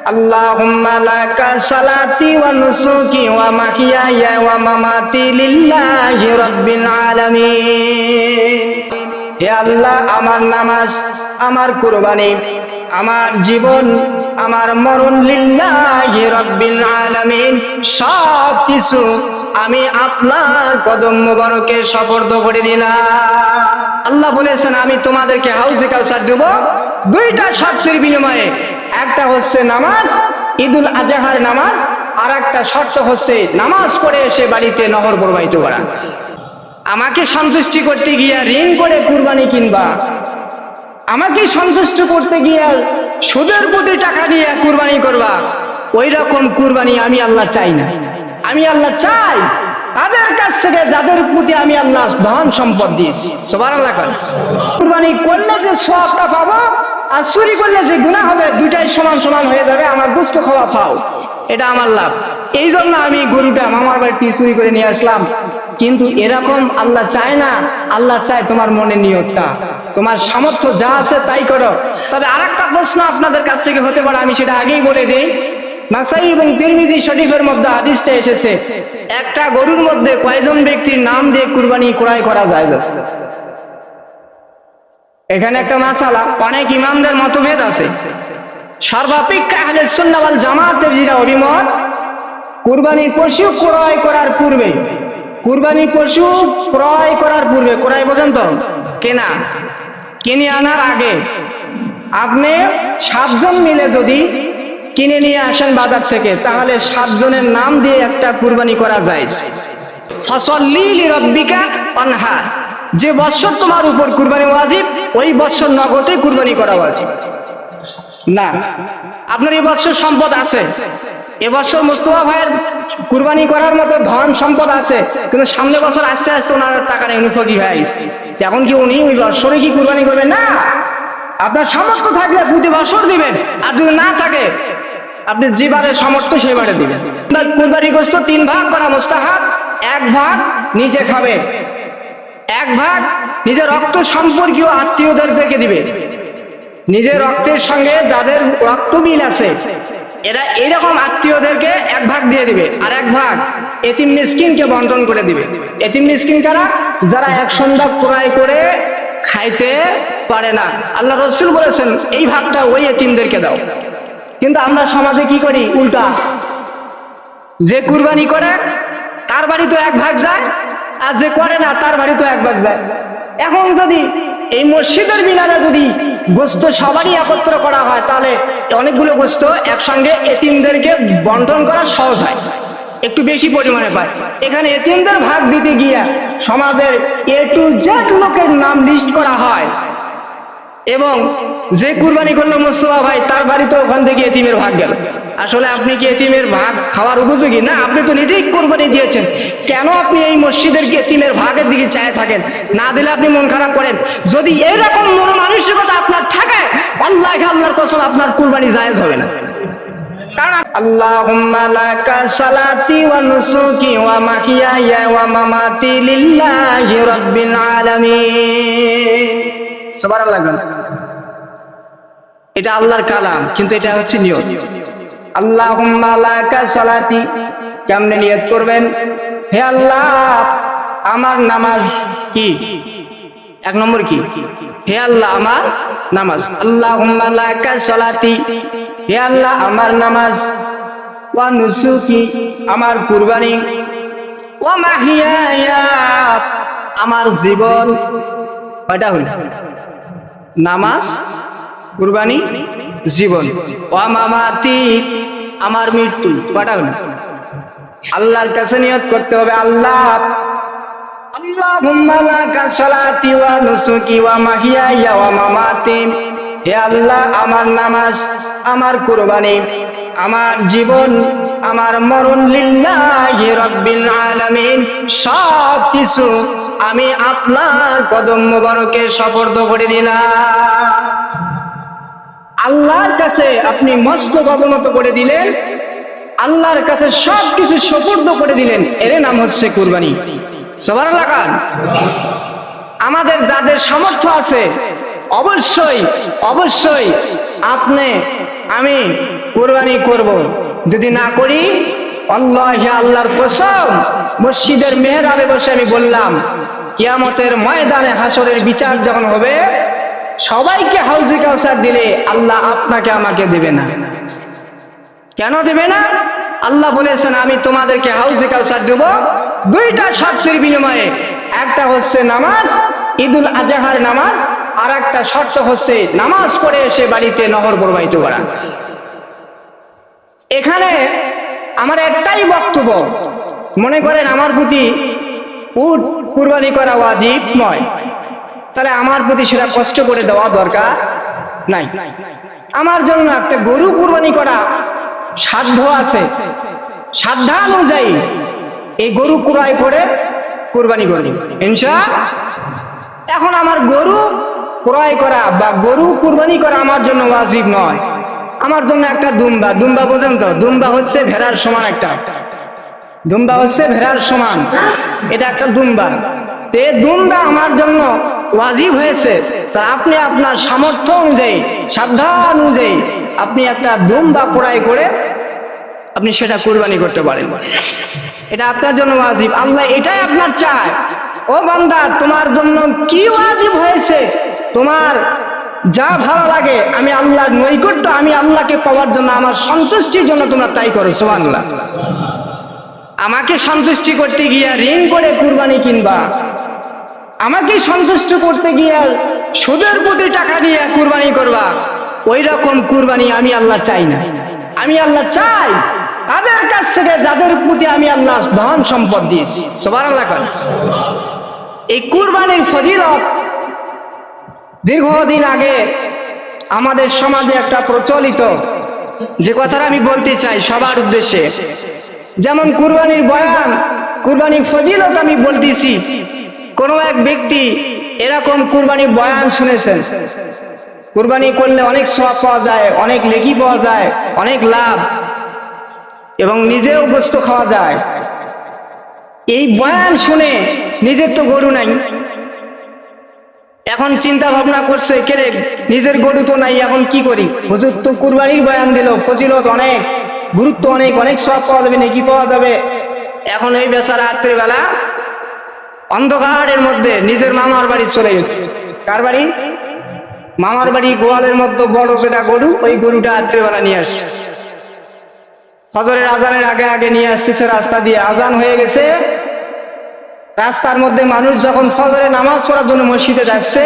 اللهم لك صلاتي ونسكي ومحياي ومماتي لله رب العالمين হে আল্লাহ আমার নামাজ আমার কুরবানি আমার জীবন আমার মরণ লিল্লাহি রাব্বিল আলামিন সব কিছু আমি আপনার কদম মোবারকে সপর্দ করে দিলাম আল্লাহ বলেছেন আমি তোমাদেরকে হাউজে কালচার দেব দুইটা শর্তের বিনিময়ে একটা হচ্ছে নামাজ, ঈদুল আজহার নামাজ আর একটা শর্ত হচ্ছে নামাজ পড়ে এসে বাড়িতে নহর প্রবাহিত করা। আমাকে সন্তুষ্টি করতে গিয়া ঋণ করে কুরবানি কিনবা। আমাকে সন্তুষ্ট করতে গিয়া সুদের প্রতি টাকা নিয়ে কুরবানি করবা। ওই রকম কুরবানি আমি আল্লাহ চাই না। আমি আল্লাহ চাই তাদের কাছ থেকে যাদের প্রতি আমি আল্লাহ ধন সম্পদ দিয়েছি। সবার আল্লাহ করে কুরবানি করলে যে সবটা পাবো আর চুরি করলে যে গুণা হবে, দুইটাই সমান সমান হয়ে যাবে। আমার দুষ্ট খাওয়া খাও এটা আমার লাভ। এই জন্য আমি গরুটা মামার বাড়িতে চুরি করে নিয়ে আসলাম। কিন্তু এরকম আল্লাহ চায় না। আল্লাহ চায় তোমার মনে নিয়তটা তোমার সামর্থ্য যা আছে তাই করো। তবে আর প্রশ্ন আপনাদের কাছ থেকে হতে পারে, আমি সেটা আগেই বলে দিই। নাসাই এবং তিরমিজি শরীফের মধ্যে হাদিসটা এসেছে, একটা গরুর মধ্যে কয়জন ব্যক্তির নাম দিয়ে কুরবানি ক্রয় করা যায়? এখানে একটা মাসালা, অনেক ইমামদের মতভেদ আছে। সর্বাপেক্ষা আহলে সুন্নাহ ওয়াল জামাতের যেটা অভিমত, কুরবানির পশু ক্রয় করার পূর্বে কুরবানি পশু ক্রয় করার পূর্বে, ক্রয় পর্যন্ত, কেনা, কিনে আনার আগে আপনি সাতজন মিলে যদি কিনে নিয়ে আসেন বাজার থেকে, তাহলে সাতজনের নাম দিয়ে একটা কুরবানি করা যায়। ফসল্লি রব্বিকা অনহার যে বৎসর তোমার উপর কুরবানি ওয়াজিব ওই বৎসর নগদে কুরবানি করা ওয়াজিব না, আপনার এই বছর সম্পদ আছে। এবছর মুস্তফা ভাইয়ের কুরবানি করার মতো ধন সম্পদ আছে, কিন্তু সামনে বছর আস্তে আস্তে ওনার টাকা নেই, উনি ফকির হয়ে এখন কি উনি ওই বছরে কি কুরবানি করবেন? না, আপনার সামর্থ্য থাকলে প্রতি বছর দিবেন, আর যদি না থাকে, আপনি যে বারে সামর্থ্য সেই বারে দিবেন। কুরবানি গোস্ত তিন ভাগ করা মোস্তাহাব এক ভাগ নিজে খাবে। এক ভাগ নিজের রক্ত সম্পর্কীয় আত্মীয়দের থেকে দিবে। নিজের রক্তের সঙ্গে যাদের রক্ত মিল আছে, এরা এইরকম আত্মীয়দেরকে এক ভাগ দিয়ে দিবে আর এক ভাগ এতিম মিসকিনকে বন্টন করে দিবে। এতিম মিসকিন কারা? যারা এক সন্ধ্যা ক্রয় করে খাইতে পারে না। আল্লাহ রসুল বলেছেন, এই ভাগটা ওই এতিমদেরকে দাও। কিন্তু আমরা সমাজে কি করি? উল্টা। যে কুরবানি করে, তার বাড়ি তো এক ভাগ যায় আর যে করে না, তার বাড়ি তো এক ভাগ যায়। এখন যদি এই মসজিদের মিনারে যদি গোস্ত সবারই একত্র করা হয়, তাহলে অনেকগুলো গোস্ত একসঙ্গে এতিমদেরকে বন্টন করা সহজ হয়। একটু বেশি পরিমাণে পায়। এখানে এতিমদের ভাগ দিতে গিয়া সমাজের এ টু জেড লোকের নাম লিস্ট করা হয়। এবং যে কুরবানি করলো মোস্তফা ভাই তার বাড়িতে ওখান থেকে এতিমের ভাগ গেল আসলে আপনি কি এতিমের ভাগ খাওয়ার উপযোগী না আপনি তো নিজেই কোরবানি দিয়েছেন কেন আপনি এই মসজিদের এতিমের ভাগের দিকে চায় থাকেন না দিলে আপনি মন খারাপ করেন যদি এরকম মন মানসিকতা আপনার থাকে আল্লাহ আল্লাহর কসম আপনার কুরবানি জায়েজ হবে না اللهم لك صلاتي ونسكي ومحياي ومماتي لله رب العالمين সুবহানাল্লাহ এটা আল্লাহর কালাম, কিন্তু এটা হচ্ছে নিয়ত। আল্লাহুম্মা লাকা সালাতি, কেমনে নিয়ত করবেন? হে আল্লাহ, আমার নামাজ কি? এক নম্বর কি? হে আল্লাহ, আমার নামাজ। আল্লাহুম্মা লাকা সালাতি, হে আল্লাহ, আমার নামাজ। ওয়া নুসুকি, আমার কুরবানি। ওয়া মাহিয়ায়া, আমার জীবন। কয়টা হল নামাজ, কুরবানি, জীবন। আমার মৃত্যু। কয়টা হল আল্লাহর কাছে নিয়ত করতে হবে, আল্লাহ। নুসুকি হে আল্লাহ, আমার নামাজ, আমার কুরবানি, আমার জীবন। আমার মরণ লিল্লাহি রাব্বিল আলামিন। সব কিছু আমি আপনার কদম মোবারকে সপর্দ করে দিলাম। আল্লাহর কাছে আপনি মস্ত অবনত করে দিলেন। আল্লাহর কাছে সব কিছু সপর্দ করে দিলেন। এর নাম হচ্ছে কুরবানি। সবার লাগান আমাদের যাদের সামর্থ্য আছে, অবশ্যই অবশ্যই আপনি, আমি কোরবানি করব। যদি না করি, আল্লাহ আল্লাহর কসম, মসজিদের মেহরাবে বসে আমি বললাম, কিয়ামতের ময়দানে হাসরের বিচার যখন হবে, সবাইকে হাউজে কাউসার দিলে আল্লাহ আপনাকে আমাকে দেবে না। কেন দেবে না? আল্লাহ বলেছেন, আমি তোমাদেরকে হাউজে কাউসার দেব দুইটা শর্তের বিনিময়ে। একটা হচ্ছে নামাজ, ঈদুল আজহার নামাজ আর একটা শর্ত হচ্ছে নামাজ পড়ে এসে বাড়িতে নহর প্রবাহিত করা। এখানে আমার একটাই বক্তব্য। মনে করেন আমার প্রতি উট কুরবানি করা ওয়াজিব নয়। তাহলে আমার প্রতি সেটা কষ্ট করে দেওয়া দরকার নাই। আমার জন্য একটা গরু কুরবানি করা সাধ্য আছে। সাধ্যানুযায়ী এই গরু কুড়াই করে কুরবানি করি। ইনশা এখন আমার গরু ক্রয় করা বা গরু কুরবানি করা আমার জন্য ওয়াজিব নয়। আমার জন্য একটা দুম্বা। দুম্বা বোঝেন তো? দুম্বা হচ্ছে ভেড়ার সমান একটা। দুম্বা হচ্ছে ভেড়ার সমান। এটা একটা দুম্বা। তে দুম্বা আমার জন্য ওয়াজিব হয়েছে। তা আপনি আপনার সামর্থ্য অনুযায়ী, সাবধান অনুযায়ী আপনি একটা দুম্বা ক্রয় করে আপনি সেটা কুরবানি করতে পারেন। এটা আপনার জন্য ওয়াজিব। আল্লাহ এটাই আপনার চায়। ও বান্দা, তোমার জন্য কি ওয়াজিব হয়েছে? তোমার যা ভালো লাগে, আমি আল্লাহর নৈকট্য, আমি আল্লাহকে পাওয়ার জন্য, আমার সন্তুষ্টির জন্য তোমরা তাই করো, সুবহানাল্লাহ। আমাকে সন্তুষ্টি করতে গিয়া ঋণ করে কুরবানি কিনবা। আমাকে সন্তুষ্ট করতে গিয়া সুদের প্রতি টাকা নিয়ে কুরবানি করবা। ওই রকম কুরবানি আমি আল্লাহ চাই না। আমি আল্লাহ চাই তাদের কাছ থেকে, যাদের প্রতি আমি আল্লাহ ধন সম্পদ দিয়েছি। সবার আল্লাহ। এই কুরবানির ফজিলত দীর্ঘদিন আগে আমাদের সমাজে একটা প্রচলিত যে কথাটা আমি বলতে চাই সবার উদ্দেশ্যে, যেমন কুরবানির বয়ান, কুরবানির ফজিলত আমি বলতেছি, কোনো এক ব্যক্তি এরকম কুরবানি বয়ান শুনেছেন। কুরবানি করলে অনেক সব পাওয়া যায়, অনেক লেগি পাওয়া যায়, অনেক লাভ, এবং নিজেও গোস্ত খাওয়া যায়। এই বয়ান শুনে নিজের তো গরু নাই। এখন চিন্তা ভাবনা করছে কেরে নিজের গরু তো নাই, এখন কি করি? হুজুর তো কুরবানির বয়ান দিল, ফজিলত অনেক, গুরুত্ব অনেক অনেক সব পাওয়া যাবে, নাকি পাওয়া যাবে। এখন এই বেচারা রাত্রিবেলা অন্ধকারের মধ্যে নিজের মামার বাড়ি চলে গেছে। কার বাড়ি? মামার বাড়ি গোয়ালের মধ্যে বড় যেটা গরু, ওই গরুটা রাত্রিবেলা নিয়ে আসছে। ফজরের আজানের আগে আগে নিয়ে আসতেছে রাস্তা দিয়ে। আজান হয়ে গেছে রাস্তার মধ্যে মানুষ যখন ফজরে নামাজ পড়ার জন্য মসজিদে যাচ্ছে,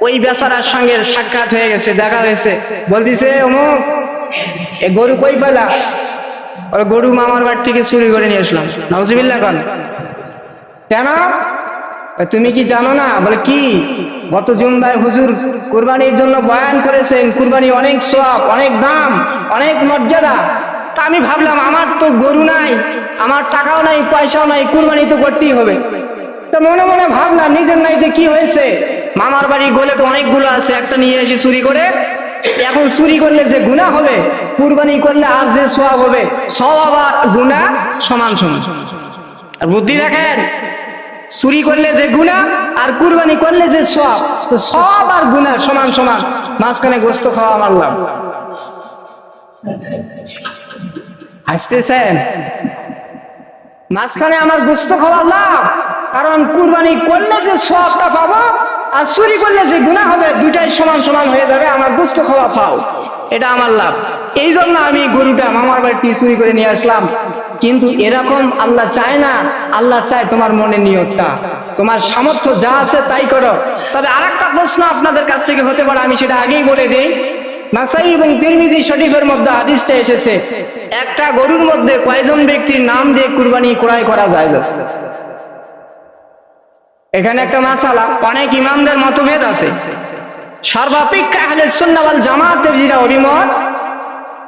ওই বেচারার সঙ্গে সাক্ষাৎ হয়ে গেছে, দেখা হয়েছে। বলতিছে অমুক এ গরু কই পেলা? ওই গরু মামার বাড়ি থেকে চুরি করে নিয়ে আসলাম। নজবিল্লা কন। কেন? তুমি কি জানো না? বলে, কি? গত জুমবাই হুজুর কুরবানির জন্য বয়ান করেছেন। কুরবানি অনেক সব অনেক দাম, অনেক মর্যাদা। তা আমি ভাবলাম, আমার তো গরু নাই, আমার টাকাও নাই, পয়সাও নাই, কুরবানি তো করতেই হবে। তো মনে মনে ভাবলাম, নিজের নাইতে কি হয়েছে? মামার বাড়ি গোলে তো অনেকগুলো আছে, একটা নিয়ে এসে চুরি করে, এখন চুরি করলে যে গুণা হবে, কুরবানি করলে আর যে সব হবে, সব আবার গুণা সমান সমান। আর বুদ্ধি দেখেন, চুরি করলে যে গুণা, আর কুরবানি করলে যে সব তো সব আর গুণা সমান সমান। মাঝখানে গোস্ত খাওয়া মারলাম। হাসতেছেন? মাঝখানে আমার গোস্ত খাওয়া লাভ, কারণ কুরবানি করলে যে সবটা পাবো, আর চুরি করলে যে গুণা হবে, দুইটাই সমান সমান হয়ে যাবে, আমার গোস্ত খাওয়া পাও। এটা আমার লাভ। এই জন্য আমি গরুটা মামার বাড়িতে চুরি করে নিয়ে আসলাম। কিন্তু এরকম আল্লাহ চায় না, আল্লাহ চায় তোমার মনে নিয়তটা তোমার সামর্থ্য যা আছে তাই করো। তবে আর একটা প্রশ্ন আপনাদের কাছ থেকে হতে পারে, আমি সেটা আগেই বলে দিই। নাসাই এবং তিরমিজি শরীফের মধ্যে হাদিসটা এসেছে, একটা গরুর মধ্যে কয়জন ব্যক্তির নাম দিয়ে কুরবানি ক্রয় করা যায়? এখানে একটা মাসালা, অনেক ইমামদের মতভেদ আছে। সর্বাপেক্ষা আহলে জামাতের যেটা অভিমত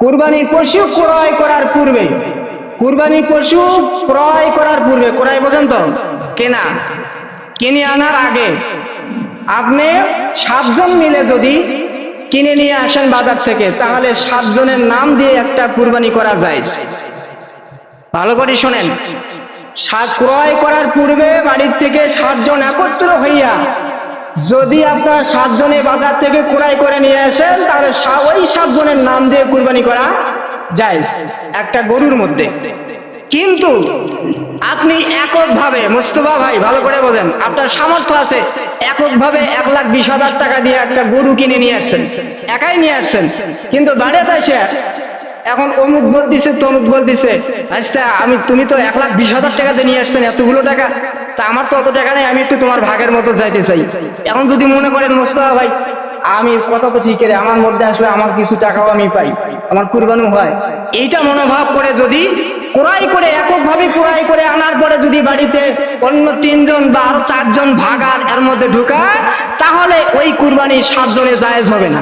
কুরবানির পশু ক্রয় করার পূর্বে কুরবানির পশু ক্রয় করার পূর্বে, ক্রয় বোঝেন তো? কেনা। কিনে আনার আগে আপনি সাতজন মিলে যদি কিনে নিয়ে আসেন বাজার থেকে, তাহলে সাতজনের নাম দিয়ে একটা কুরবানি করা যায়। ভালো করে শোনেন। সাত ক্রয় করার পূর্বে বাড়ির থেকে সাতজন একত্র হইয়া যদি আপনার সাতজনে বাজার থেকে ক্রয় করে নিয়ে আসেন, তাহলে ওই সাতজনের নাম দিয়ে কুরবানি করা যায়। একটা গরুর মধ্যে। কিন্তু আপনি এককভাবে, মুস্তফা ভাই, ভালো করে বোঝেন, আপনার সামর্থ্য আছে, এককভাবে এক লাখ বিশ হাজার টাকা দিয়ে একটা গরু কিনে নিয়ে আসছেন, একাই নিয়ে আসছেন, কিন্তু বাড়িতে এসে এখন অমুক বল দিছে তমুক বলতেছে আচ্ছা আমি, তুমি তো এক লাখ বিশ হাজার টাকা দিয়ে নিয়ে আসছেন, এতগুলো টাকা, তা আমার তো অত টাকা নেই, আমি একটু তোমার ভাগের মতো যাইতে চাই। এখন যদি মনে করেন, মোস্তফা ভাই, আমি কথা তো ঠিক আমার মধ্যে আসলে আমার কিছু টাকাও আমি পাই। আমার কুরবানি হয়। এইটা মনোভাব করে যদি ক্রয় করে, এককভাবে ক্রয় করে আনার পরে যদি বাড়িতে অন্য তিনজন বা আরও চারজন ভাগার এর মধ্যে ঢুকায়, তাহলে ওই কুরবানি সাতজনে জায়েজ হবে না।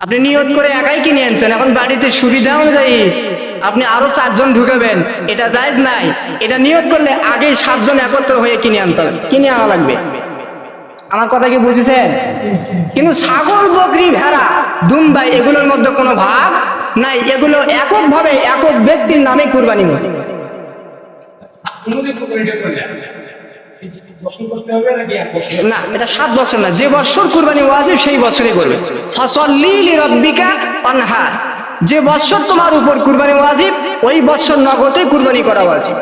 আপনি নিয়ত করে একাই কিনে আনছেন এখন বাড়িতে সুবিধা অনুযায়ী আপনি আরও চারজন ঢুকাবেন, এটা জায়েজ নাই। এটা নিয়ত করলে আগে সাতজন একত্র হয়ে কিনে আনতে হবে। কিনে আনা লাগবে। আমার কথা কি বুঝেছেন? কিন্তু ছাগল, বকরি, ভেড়া দুম্বাই এগুলোর মধ্যে কোনো ভাগ নাই। এগুলো এককভাবে একক ব্যক্তির নামে কুরবানি হয়। না। এটা সাত বছর না। যে বছর কুরবানি ওয়াজিব সেই বছরই করবে। যে বছর তোমার উপর কুরবানি ওয়াজিব ওই বছর নগদে কুরবানি করা ওয়াজিব।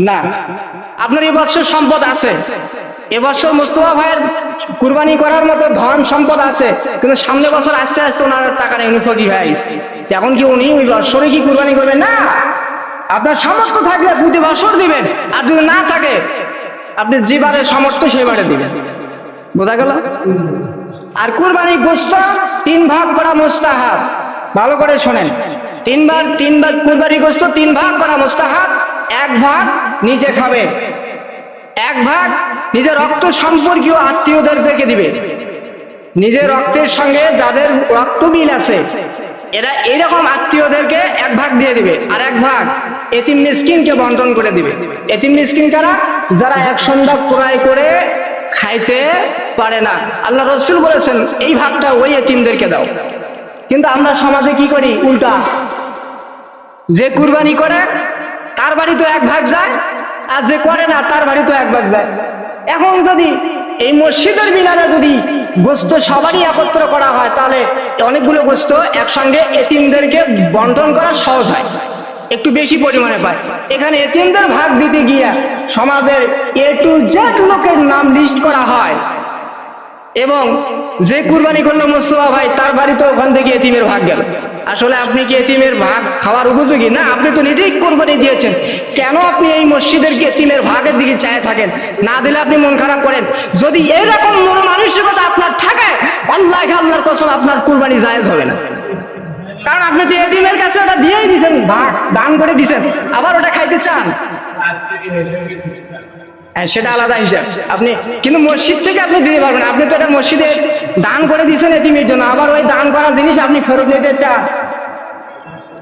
না। আপনার এই বছর সম্পদ আছে। এবছর মুস্তফা ভাইয়ের কুরবানি করার মতো ধন সম্পদ আছে। কিন্তু সামনে বছর আস্তে আস্তে ওনার টাকা নেই, উনি ফকির গেছে। এখন কি উনি ওই বছরে কি কুরবানি করবেন? না। আপনার সামর্থ্য থাকলে প্রতি বছর দিবেন। আর যদি না থাকে, আপনি যে বারে সামর্থ্য সেই বারে দিবেন। বোঝা গেল? আর কুরবানি গোস্ত তিন ভাগ করা মুস্তাহাব। ভালো করে শোনেন। তিনবার তিনবার কুরবানি গোস্ত তিন ভাগ করা মুস্তাহাব। এক ভাগ নিজে খাবে। এক ভাগ নিজের রক্ত সম্পর্কীয় আত্মীয়দের থেকে দিবে। নিজের রক্তের সঙ্গে যাদের রক্ত মিল আছে, এরা এইরকম আত্মীয়দেরকে এক ভাগ দিয়ে দিবে আর এক ভাগ এতিম মিসকিনকে বন্টন করে দিবে। এতিম মিসকিন কারা? যারা এক সন্ধ্যা ক্রয় করে খাইতে পারে না। আল্লাহ রসুল বলেছেন, এই ভাগটা ওই এতিমদেরকে দাও। কিন্তু আমরা সমাজে কি করি? উল্টা। যে কুরবানি করে তার বাড়ি তো এক ভাগ যায়, আর যে করে না, তার বাড়ি তো এক ভাগ যায়। এখন যদি এই মসজিদের মিনারে যদি গোস্ত সবারই একত্র করা হয়, তাহলে অনেকগুলো গোস্ত একসঙ্গে এতিমদেরকে বন্টন করা সহজ হয়। একটু বেশি পরিমাণে পায়। এখানে এতিমদের ভাগ দিতে গিয়ে সমাজের এ টু জেড লোকের নাম লিস্ট করা হয়। এবং যে কুরবানি করল মোস্তফা ভাই, তার বাড়িতে ওখান থেকে এতিমের ভাগ গেল। আসলে আপনি কি এতিমের ভাগ খাওয়ার উপযোগী? না, আপনি তো নিজেই কোরবানি দিয়েছেন। কেন আপনি এই মসজিদের এতিমের ভাগের দিকে চায় থাকেন? না দিলে আপনি মন খারাপ করেন। যদি এরকম মন মানসিকতা আপনার থাকে আল্লাহ আল্লাহর কসম আপনার কুরবানি জায়েজ হবে না। কারণ আপনি তো এতিমের কাছে ওটা দিয়েই দিয়েছেন, ভাগ, দান করে দিয়েছেন। আবার ওটা খাইতে চান। সেটা আলাদা হিসাব। আপনি কিন্তু মসজিদ থেকে আপনি দিতে পারবেন আপনি তো এটা মসজিদে দান করে দিয়েছেন এতিমের জন্য। আবার ওই দান করা জিনিস আপনি ফেরত নিতে চান।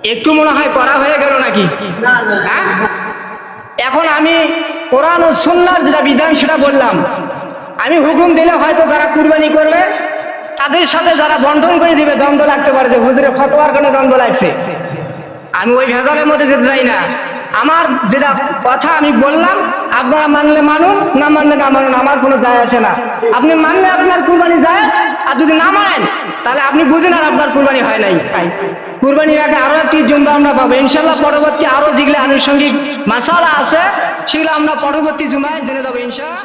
একটু মনে হয় করা হয়ে গেল নাকি? হ্যাঁ? এখন আমি কোরআন ও সুন্নার যেটা বিধান, সেটা বললাম। আমি হুকুম দিলে হয়তো তারা কুরবানি করবে। তাদের সাথে যারা বন্টন করে দিবে, দ্বন্দ্ব লাগতে পারে যে হুজুরে ফতোয়ার কারণে দ্বন্দ্ব লাগছে। আমি ওই ভেজালের মধ্যে যেতে চাই না। আমার যেটা কথা আমি বললাম, আপনারা মানলে মানুন, না মানলে না মানুন, আমার কোনো যায় আসে না। আপনি মানলে আপনার কুরবানি যায় আর যদি না মানেন, তাহলে আপনি বুঝেন আর আপনার কুরবানি হয় নাই। কুরবানির আগে আরও একটি জুম্বা আমরা পাবো। ইনশাল্লাহ পরবর্তী আরও যেগুলো আনুষঙ্গিক মাসালা আছে, সেগুলো আমরা পরবর্তী জুমায় জেনে দেবো ইনশাল্লাহ